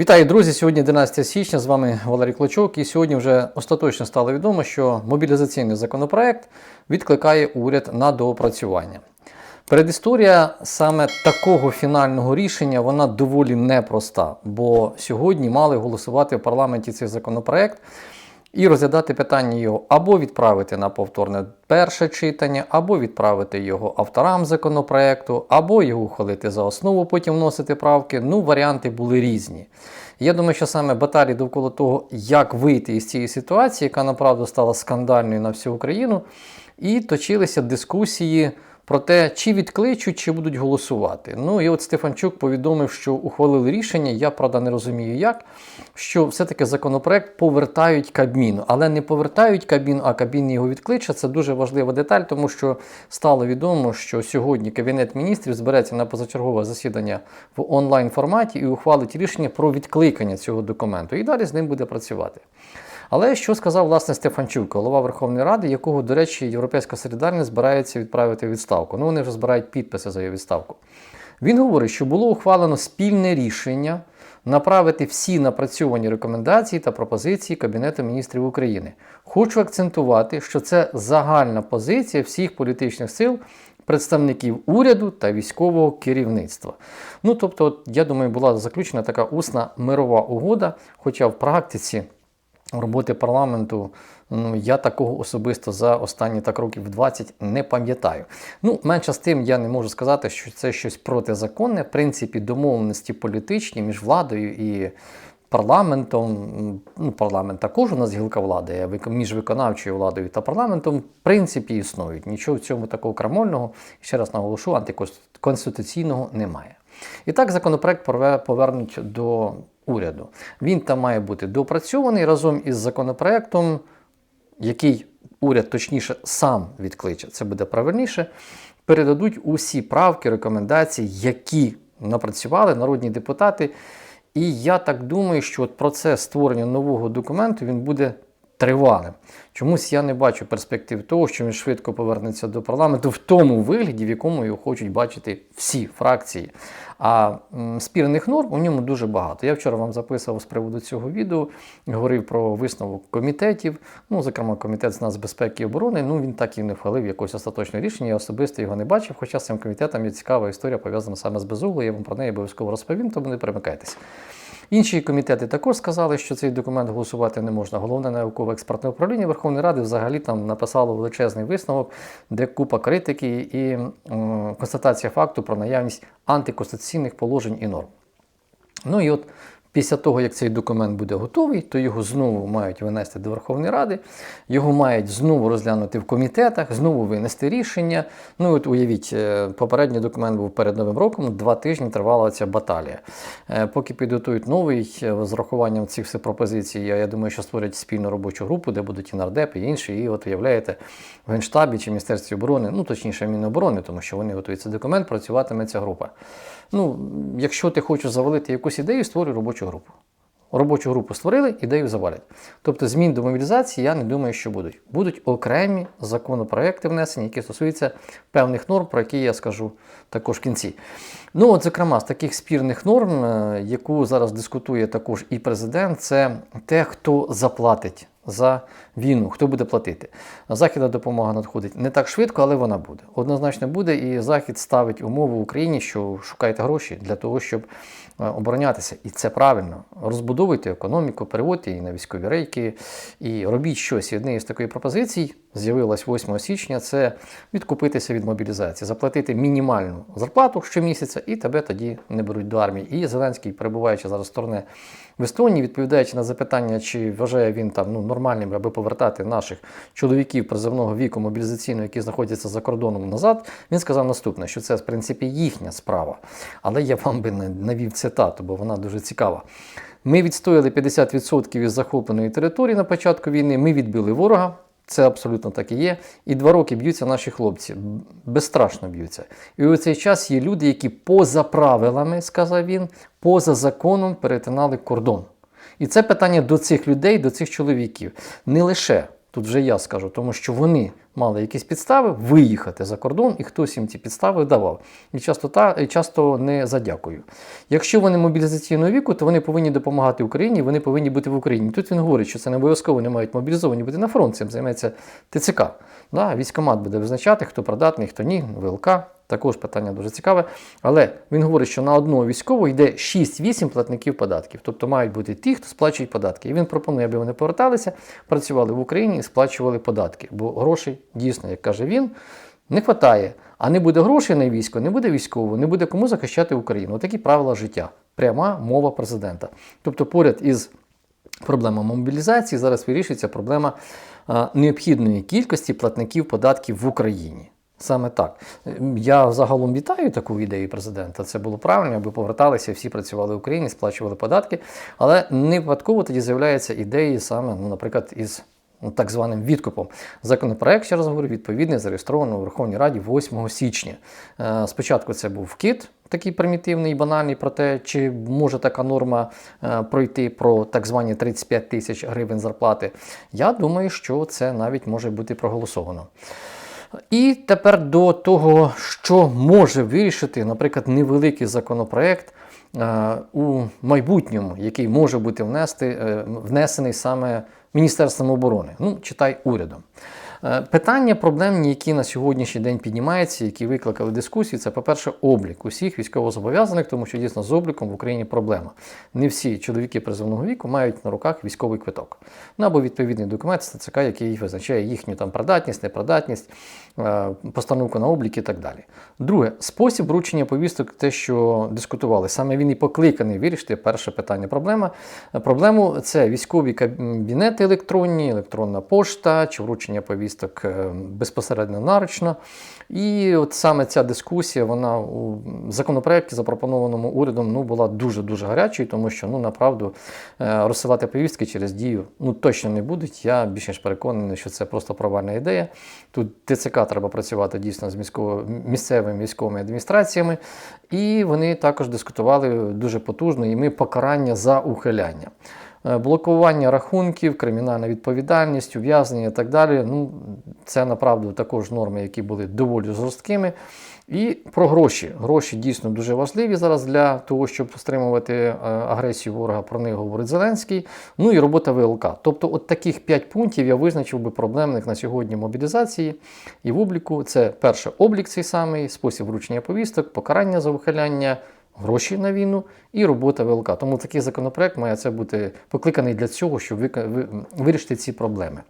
Вітаю, друзі! Сьогодні 11 січня. З вами Валерій Клочок. І сьогодні вже остаточно стало відомо, що мобілізаційний законопроект відкликає уряд на доопрацювання. Передісторія саме такого фінального рішення вона доволі непроста, бо сьогодні мали голосувати в парламенті цей законопроект і розглядати питання його або відправити на повторне перше читання, або відправити його авторам законопроекту, або його ухвалити за основу, потім вносити правки. Ну, варіанти були різні. Я думаю, що саме баталії довкола того, як вийти із цієї ситуації, яка направду стала скандальною на всю Україну, і точилися дискусії про те, чи відкличуть, чи будуть голосувати. Ну і от Стефанчук повідомив, що ухвалили рішення. Я правда не розумію, як що все-таки законопроект повертають Кабміну, але не повертають Кабміну, а Кабмін його відкличе. Це дуже важлива деталь, тому що стало відомо, що сьогодні Кабінет міністрів збереться на позачергове засідання в онлайн форматі і ухвалить рішення про відкликання цього документу. І далі з ним буде працювати. Але що сказав власне Стефанчук, голова Верховної Ради, якого, до речі, Європейська солідарність збирається відправити відставку. Ну, вони вже збирають підписи за його відставку. Він говорить, що було ухвалено спільне рішення направити всі напрацьовані рекомендації та пропозиції Кабінету міністрів України. Хочу акцентувати, що це загальна позиція всіх політичних сил. Представників уряду та військового керівництва. Ну тобто, я думаю, була заключена така усна мирова угода, хоча в практиці роботи парламенту ну, я такого особисто за останні так років 20 не пам'ятаю. Ну, менше з тим, я не можу сказати, що це щось протизаконне. В принципі, домовленості політичні між владою і парламентом. Ну, парламент також у нас гілка влади, між виконавчою владою та парламентом, в принципі, існують. Нічого в цьому такого крамольного, ще раз наголошу, антиконституційного немає. І так законопроект повернуть до уряду. Він там має бути допрацьований разом із законопроектом, який уряд точніше сам відкличе. Це буде правильніше. Передадуть усі правки, рекомендації, які напрацювали народні депутати. І я так думаю, що от процес створення нового документу він буде тривалим. Чомусь я не бачу перспектив того, що він швидко повернеться до парламенту в тому вигляді, в якому його хочуть бачити всі фракції. А спірних норм у ньому дуже багато. Я вчора вам записував з приводу цього відео, говорив про висновок комітетів, ну, зокрема, комітет з нацбезпеки і оборони. Ну він так і не вхвалив якогось остаточного рішення. Я особисто його не бачив. Хоча з цим комітетом є цікава історія пов'язана саме з Безуглою. Я вам про неї обов'язково розповім, тому не перемикайтеся. Інші комітети також сказали, що цей документ голосувати не можна. Головне науково-експертне управління Верховної Ради взагалі там написало величезний висновок, де купа критики і констатація факту про наявність антиконституційних положень і норм. Ну і от Після того, як цей документ буде готовий, то його знову мають винести до Верховної Ради, його мають знову розглянути в комітетах, знову винести рішення. Ну от уявіть, е, попередній документ був перед Новим роком, два тижні тривала ця баталія. Е, поки підготують новий е, з рахуванням цих всіх пропозицій, я думаю, що створять спільну робочу групу, де будуть і нардепи, і інші. І от уявляєте, в Генштабі чи Міністерстві оборони, ну точніше, Міноборони, тому що вони готують цей документ, працюватиме ця група. Ну, якщо ти хочеш завалити якусь ідею, створюй робочу групу. Робочу групу створили, ідею завалять. Тобто змін до мобілізації я не думаю, що будуть. Будуть окремі законопроекти внесені, які стосуються певних норм, про які я скажу також в кінці. Ну, от, зокрема, з таких спірних норм, е, яку зараз дискутує також і президент, це те, хто заплатить за війну, хто буде платити. Західна допомога надходить не так швидко, але вона буде. Однозначно буде, і Захід ставить умову Україні, що шукайте гроші для того, щоб е, оборонятися. І це правильно. Розбудовуйте економіку, переводьте її на військові рейки і робіть щось. І однією з такої пропозицій з'явилась 8 січня: це відкупитися від мобілізації, заплатити мінімальну зарплату щомісяця, і тебе тоді не беруть до армії. І Зеленський, перебуваючи зараз в сторони в Естонії, відповідаючи на запитання, чи вважає він там ну, нормальним, аби повертати наших чоловіків призовного віку мобілізаційного, які знаходяться за кордоном назад, він сказав наступне, що це в принципі їхня справа. Але я вам би не навів цитату, бо вона дуже цікава. Ми відстояли 50% із захопленої території на початку війни. Ми відбили ворога. Це абсолютно так і є. І два роки б'ються наші хлопці, безстрашно б'ються. І у цей час є люди, які поза правилами, сказав він, поза законом перетинали кордон. І це питання до цих людей, до цих чоловіків. Не лише, тут вже я скажу, тому що вони мали якісь підстави виїхати за кордон, і хтось їм ці підстави давав. І часто, та, і часто не за дякую. Якщо вони мобілізаційного віку, то вони повинні допомагати Україні, вони повинні бути в Україні. Тут він говорить, що це не обов'язково вони мають мобілізовані бути на фронт, цим займається ТЦК. Да, військомат буде визначати, хто придатний, хто ні, ВЛК. Також питання дуже цікаве. Але він говорить, що на одного військового йде 6-8 платників податків. Тобто мають бути ті, хто сплачують податки. І він пропонує, аби вони поверталися, працювали в Україні і сплачували податки. Бо грошей дійсно, як каже він, не вистачає. А не буде грошей на військо, не буде військового, не буде кому захищати Україну. Отакі правила життя. Пряма мова президента. Тобто, поряд із проблемою мобілізації зараз вирішується проблема необхідної кількості платників податків в Україні. Саме так. Я загалом вітаю таку ідею президента. Це було правильно, аби поверталися, всі працювали в Україні, сплачували податки. Але не випадково тоді з'являються ідеї саме, ну, наприклад, із ну, так званим відкупом. Законопроект, ще раз говорю, відповідний зареєстровано у Верховній Раді 8 січня. Е, Спочатку це був вкид, такий примітивний банальний про те, чи може така норма е, пройти про так звані 35 тисяч гривень зарплати. Я думаю, що це навіть може бути проголосовано. І тепер до того, що може вирішити, наприклад, невеликий законопроект е, у майбутньому, який може бути внести, е, внесений саме Міністерством оборони, ну, читай урядом. Е, Питання проблемні, які на сьогоднішній день піднімаються, які викликали дискусії, це, по-перше, облік усіх військовозобов'язаних, тому що дійсно з обліком в Україні проблема. Не всі чоловіки призовного віку мають на руках військовий квиток. Ну або відповідний документ ТЦК, який визначає їхню там придатність, непридатність, е, постановку на облік і так далі. Друге, спосіб вручення повісток, те, що дискутували, саме він і покликаний вирішити перше питання. Проблема проблему це військові кабінети електронні, електронна пошта чи вручення повісток е, безпосередньо наручно. І от саме ця дискусія, вона у законопроекті, запропонованому урядом, ну була дуже дуже гарячою, тому що ну направду е, розсилати повістки через дію ну точно не будуть. Я більш ніж переконаний, що це просто провальна ідея. Тут ТЦК треба працювати дійсно з міського, місцевими військовими адміністраціями, і вони також дискутували дуже потужно і ми покарання за ухиляння. Е, Блокування рахунків, кримінальна відповідальність, ув'язнення і так далі. Ну, це направду також норми, які були доволі жорсткими. І про гроші. Гроші дійсно дуже важливі зараз для того, щоб стримувати е, агресію ворога. Про них говорить Зеленський. Ну і робота ВЛК. Тобто, от таких п'ять пунктів я визначив би проблемних на сьогодні мобілізації і в обліку. Це перше облік цей самий, спосіб вручення повісток, покарання за ухиляння. Гроші на війну і робота ВЛК. Тому такий законопроект має це бути покликаний для цього, щоб вирішити ці проблеми.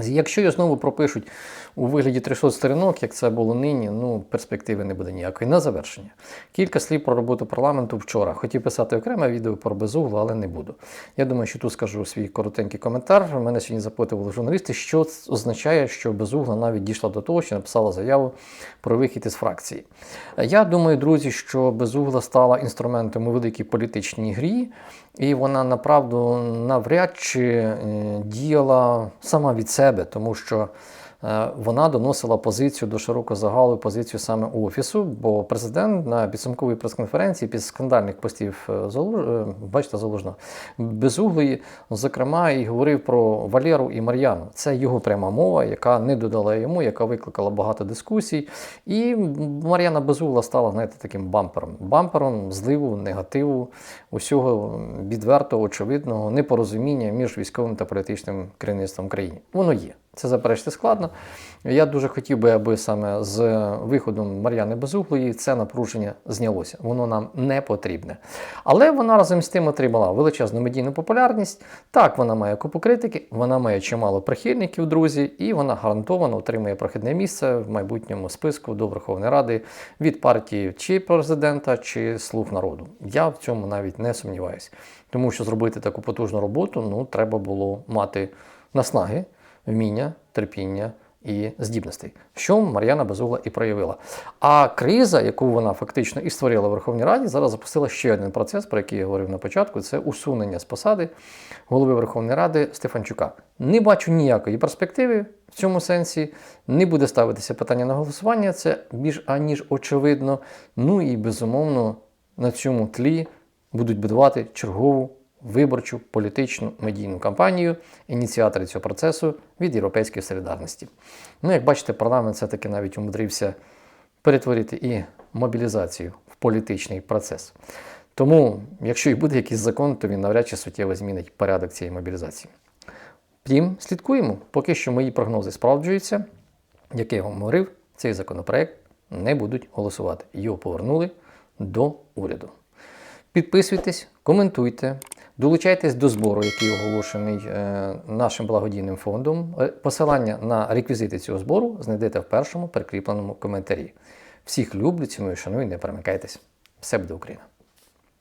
Якщо його знову пропишуть у вигляді 300 сторінок, як це було нині, ну перспективи не буде ніякої. На завершення. Кілька слів про роботу парламенту вчора. Хотів писати окреме відео про безуглу, але не буду. Я думаю, що тут скажу свій коротенький коментар. Мене сьогодні запитували журналісти, що означає, що безугла навіть дійшла до того, що написала заяву про вихід із фракції. Я думаю, друзі, що безугла стала інструментом у великій політичній грі, і вона направду навряд чи е, діяла сама від себе, тому що вона доносила позицію до широкого загалу, позицію саме офісу, бо президент на підсумковій прес-конференції після скандальних постів е, е, бачите, залужного безуглої, зокрема, і говорив про Валеру і Мар'яну. Це його пряма мова, яка не додала йому, яка викликала багато дискусій. І Мар'яна Безугла стала, знаєте, таким бампером. Бампером зливу, негативу, усього відвертого, очевидного непорозуміння між військовим та політичним керівництвом країни. Воно є. Це заперечити складно. Я дуже хотів би, аби саме з виходом Мар'яни Безуглої це напруження знялося. Воно нам не потрібне. Але вона разом з тим отримала величезну медійну популярність. Так, вона має купу критики, вона має чимало прихильників, друзі, і вона гарантовано отримує прохідне місце в майбутньому списку до Верховної Ради від партії чи президента, чи слуг народу. Я в цьому навіть не сумніваюся. Тому що зробити таку потужну роботу ну, треба було мати наснаги вміння, терпіння і здібностей, що Мар'яна Безугла і проявила. А криза, яку вона фактично і створила в Верховній Раді, зараз запустила ще один процес, про який я говорив на початку: це усунення з посади голови Верховної Ради Стефанчука. Не бачу ніякої перспективи в цьому сенсі. Не буде ставитися питання на голосування. Це більш аніж очевидно. Ну і безумовно на цьому тлі будуть будувати чергову виборчу політичну медійну кампанію, ініціатори цього процесу від Європейської солідарності. Ну, як бачите, парламент все-таки навіть умудрився перетворити і мобілізацію в політичний процес. Тому, якщо і буде якийсь закон, то він навряд чи суттєво змінить порядок цієї мобілізації. Втім, слідкуємо, поки що мої прогнози справджуються. Як я вам говорив, цей законопроект не будуть голосувати. Його повернули до уряду. Підписуйтесь, коментуйте, долучайтесь до збору, який оголошений е, нашим благодійним фондом. Е, Посилання на реквізити цього збору знайдете в першому прикріпленому коментарі. Всіх люблю, ціную, шаную, не перемикайтесь. Все буде Україна!